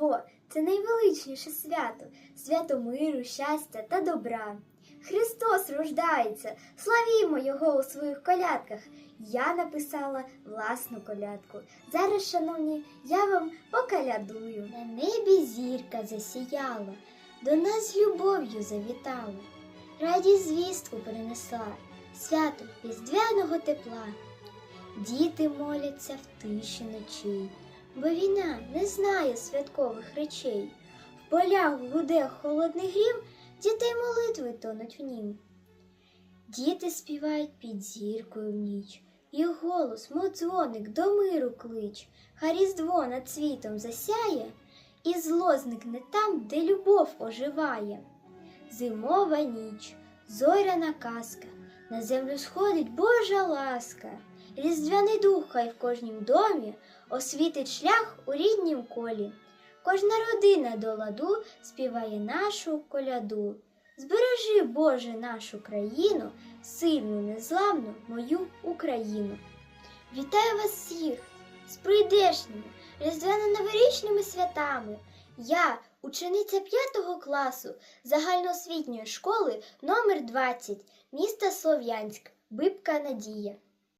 Різдво це найвеличніше свято, свято миру, щастя та добра. Христос рождається, славімо Його у своїх колядках. Я написала власну колядку. Зараз, шановні, я вам покалядую. На небі зірка засіяла, до нас любов'ю завітала, радість звістку принесла, свято різдвяного тепла. Діти моляться в тиші ночей, бо війна не знає святкових речей. В полях гуде холодний грім, дітей молитви тонуть в нім. Діти співають під зіркою в ніч, їх голос, мов дзвоник, до миру клич, хай різдво над світом засяє, і зло зникне там, де любов оживає. Зимова ніч, зоряна казка, на землю сходить Божа ласка, різдвяний дух хай в кожнім домі освітить шлях у ріднім колі. Кожна родина до ладу співає нашу коляду. Збережи, Боже, нашу країну, сильну, незламну мою Україну. Вітаю вас всіх з прийдешніми різдвяно-новорічними святами. Я, учениця 5 класу загальноосвітньої школи номер 20 міста Слов'янськ, Бибка Надія.